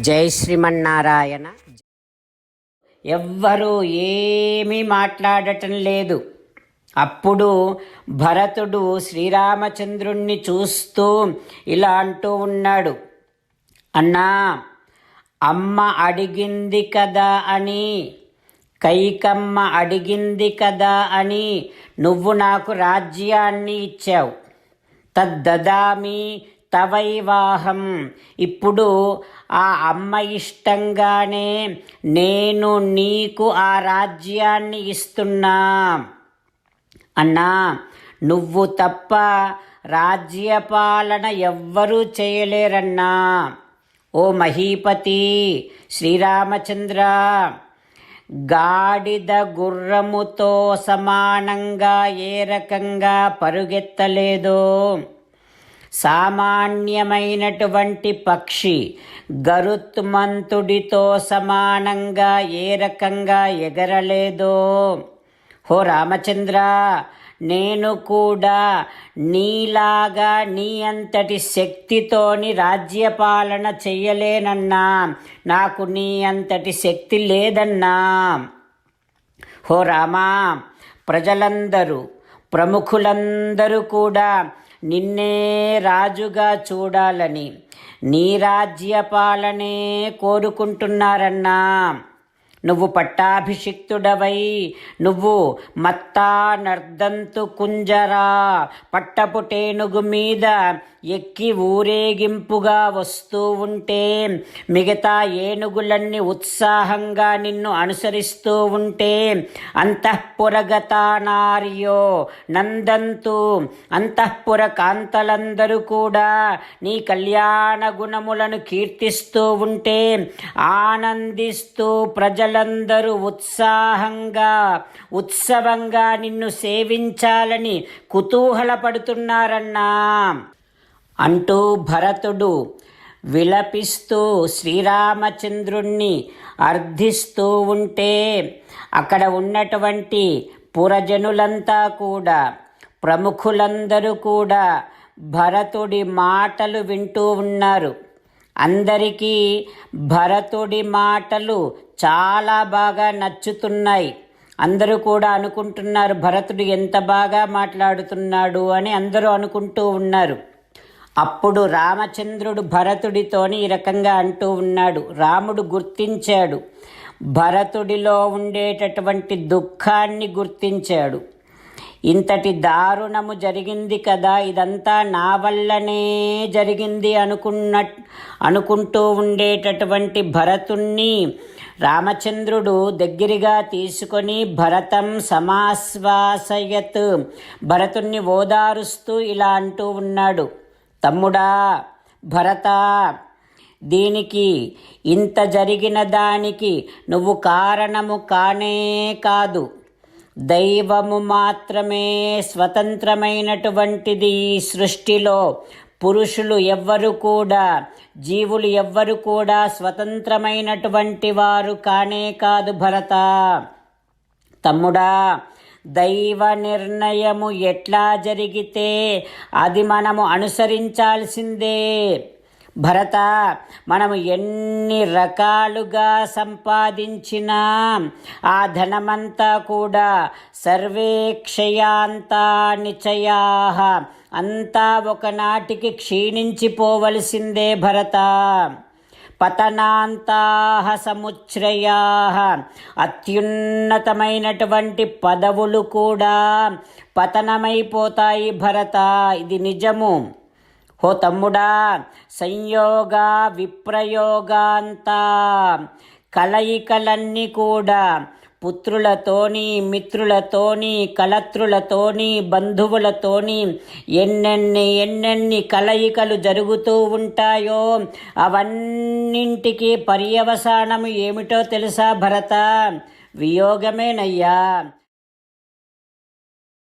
జై శ్రీమన్నారాయణ. ఎవ్వరూ ఏమీ మాట్లాడటం లేదు. అప్పుడు భరతుడు శ్రీరామచంద్రుణ్ణి చూస్తూ ఇలా అంటూ ఉన్నాడు. అన్నా అమ్మ అడిగింది కదా అని కైకమ్మ అడిగింది కదా అని నువ్వు నాకు రాజ్యాన్ని ఇచ్చావు. తద్దదామి తవైవాహం. ఇప్పుడు ఆ అమ్మ ఇష్టంగానే నేను నీకు ఆ రాజ్యాన్ని ఇస్తున్నా. అన్నా నువ్వు తప్ప రాజ్యపాలన ఎవ్వరూ చేయలేరన్నా. ఓ మహీపతి శ్రీరామచంద్ర గాడిద గుర్రముతో సమానంగా ఏ రకంగా పరుగెత్తలేదో. సామాన్యమైనటువంటి పక్షి గరుత్మంతుడితో సమానంగా ఏ రకంగా ఎగరలేదో. హో రామచంద్ర నేను కూడా నీలాగా నీ అంతటి శక్తితోని రాజ్యపాలన చెయ్యలేనన్నా. నాకు నీ అంతటి శక్తి లేదన్నా. హో రామా ప్రజలందరూ ప్రముఖులందరూ కూడా నిన్నే రాజుగా చూడాలని నీ రాజ్యపాలనే కోరుకుంటున్నారన్నా. నువ్వు పట్టాభిషిక్తుడవై నువ్వు మత్తా నర్దంతు కుంజరా పట్టపుటేనుగు మీద ఎక్కి ఊరేగింపుగా వస్తూ ఉంటే మిగతా ఏనుగులన్నీ ఉత్సాహంగా నిన్ను అనుసరిస్తూ ఉంటే అంతఃపురగతానార్యో నందంతు అంతఃపుర కాంతలందరూ కూడా నీ కళ్యాణ గుణములను కీర్తిస్తూ ఉంటే ఆనందిస్తూ ప్రజలు ప్రజలందరూ ఉత్సాహంగా ఉత్సవంగా నిన్ను సేవించాలని కుతూహలపడుతున్నారన్నా. అంటూ భరతుడు విలపిస్తూ శ్రీరామచంద్రుణ్ణి అర్థిస్తూ ఉంటే అక్కడ ఉన్నటువంటి పురజనులంతా కూడా ప్రముఖులందరూ కూడా భరతుడి మాటలు వింటూ ఉన్నారు. అందరికీ భరతుడి మాటలు చాలా బాగా నచ్చుతున్నాయి. అందరూ కూడా అనుకుంటున్నారు భరతుడు ఎంత బాగా మాట్లాడుతున్నాడు అని అందరూ అనుకుంటూ ఉన్నారు. అప్పుడు రామచంద్రుడు భరతుడితోని ఈ రకంగా అంటూ ఉన్నాడు. రాముడు గుర్తించాడు. భరతుడిలో ఉండేటటువంటి దుఃఖాన్ని గుర్తించాడు. ఇంతటి దారుణము జరిగింది కదా ఇదంతా నా వల్లనే జరిగింది అనుకున్న అనుకుంటూ ఉండేటటువంటి భరతుణ్ణి రామచంద్రుడు దగ్గరగా తీసుకొని భరతం సమాశ్వాసయత్ భరతుణ్ణి ఓదారుస్తూ ఇలా అంటూ ఉన్నాడు. తమ్ముడా భరత దీనికి ఇంత జరిగిన దానికి నువ్వు కారణము కానే కాదు. దైవము మాత్రమే స్వతంత్రమైనటువంటిది ఈ సృష్టిలో. పురుషులు ఎవ్వరు కూడా జీవులు ఎవ్వరు కూడా స్వతంత్రమైనటువంటి వారు కానే కాదు భరత. తమ్ముడా దైవ నిర్ణయము ఎట్లా జరిగితే అది మనము అనుసరించాల్సిందే. భరత మనము ఎన్ని రకాలుగా సంపాదించినా ఆ ధనమంతా కూడా సర్వే క్షయాంతా నిచయా అంతా ఒకనాటికి క్షీణించిపోవలసిందే భరత. పతనాంతా సముచ్రయా అత్యున్నతమైనటువంటి పదవులు కూడా పతనమైపోతాయి భరత. ఇది నిజము. ఓ తమ్ముడా సంయోగ విప్రయోగాంతా. కలయికలన్నీ కూడా పుత్రులతోని మిత్రులతోని కలత్రులతోని బంధువులతోని ఎన్నెన్ని ఎన్నెన్ని కలయికలు జరుగుతూ ఉంటాయో అవన్నింటికి పర్యవసానము ఏమిటో తెలుసా భరత? వియోగమేనయ్యా.